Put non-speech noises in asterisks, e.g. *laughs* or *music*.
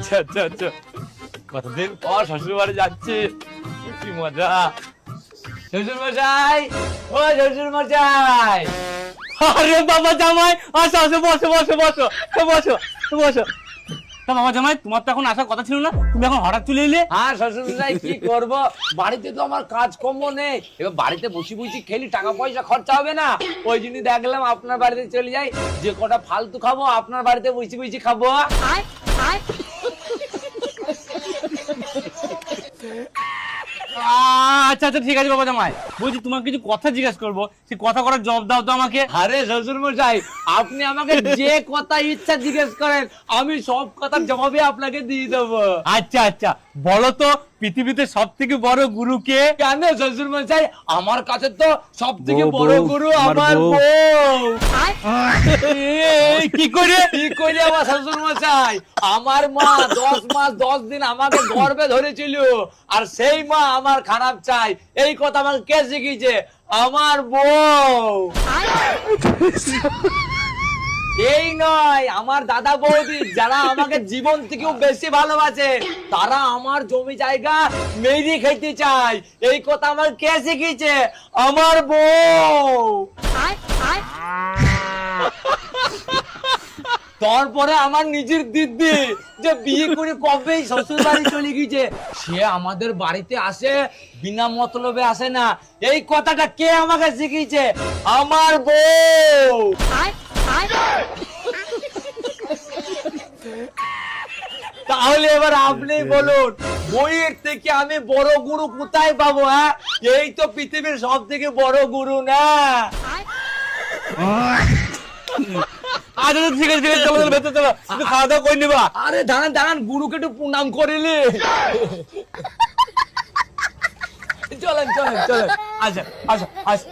আচ্ছা আচ্ছা আচ্ছা কতদিন পর শ্বশুর বাড়ি যাচ্ছি? কি মজা। শ্বশুর মশাই ও শ্বশুর মশাই আরে বাবা জামাই আসো আসো বসো বসো বসো তো বসো তো বসো। তা বাবা জামাই তোমার তো এখন আসার কথা ছিল না? তুমি এখন হঠাৎ চলে এলে? হ্যাঁ শ্বশুর মশাই কি করব? বাড়িতে তো আমার কাজ কম্ম নেই। এবার বাড়িতে বসে বসে খেলি টাকা পয়সা খরচা হবে না। ওই জন্য দেখলাম আপনার বাড়িতে চলে যাই। যে কটা ফালতু খাব আপনার বাড়িতে বসে বসে খাব। আচ্ছা আচ্ছা ঠিক আছে বাবা জামাই। বলছি তোমাকে কিছু কথা জিজ্ঞেস করব। সে কথা করার জব দাও তো আমাকে। আরে শ্বশুর মশাই আপনি আমাকে যে কথা ইচ্ছা জিজ্ঞেস করেন আমি সব কথার জবাবে আপনাকে দিয়ে দেবো। আচ্ছা আচ্ছা। বলো তো পৃথিবীতে সব থেকে বড় গুরুকে কেন? শ্বশুর মশাই আমার কাছে তো সব থেকে বড় গুরু আমার। বউ। কি করে? কি করি আমার শ্বশুর মশাই আমার মা দশ মাস দশ দিন আমাকে গর্বে ধরেছিল আর সেই মা আমার খারাপ চাই। এই কথা আমাকে কে শিখিয়েছে? আমার বউ। *laughs* এই নয় আমার দাদা বৌদি যারা আমাকে জীবন থেকেও বেশি ভালোবাসে তারা আমার জমি জায়গা মেরি খেতে চায়। এই কথা আমার কে শিখিয়েছে? আমার বউ। তারপরে আমার নিজের দিদি যে বিয়ে করে কবেই শ্বশুর বাড়ি চলে গিয়েছে সে আমাদের বাড়িতে আসে বিনা মতলবে আসে না। এই কথাটা কে আমাকে শিখিয়েছে? আমার বউ। তাহলে এবার আপনি বলুন বইয়ের থেকে আমি বড় গুরু কোথায় পাবো হ্যাঁ? এই তো পৃথিবীর সব থেকে বড় গুরু না? আচ্ছা ঠিক আছে ঠিক আছে চলো চলো ভেতরে চলো। একটু খাওয়া দাওয়া করে নিবা। আরে দাঁড়ান দাঁড়ান গুরুকে একটু প্রণাম করিলি চলেন চলেন চলেন। আচ্ছা আচ্ছা আচ্ছা।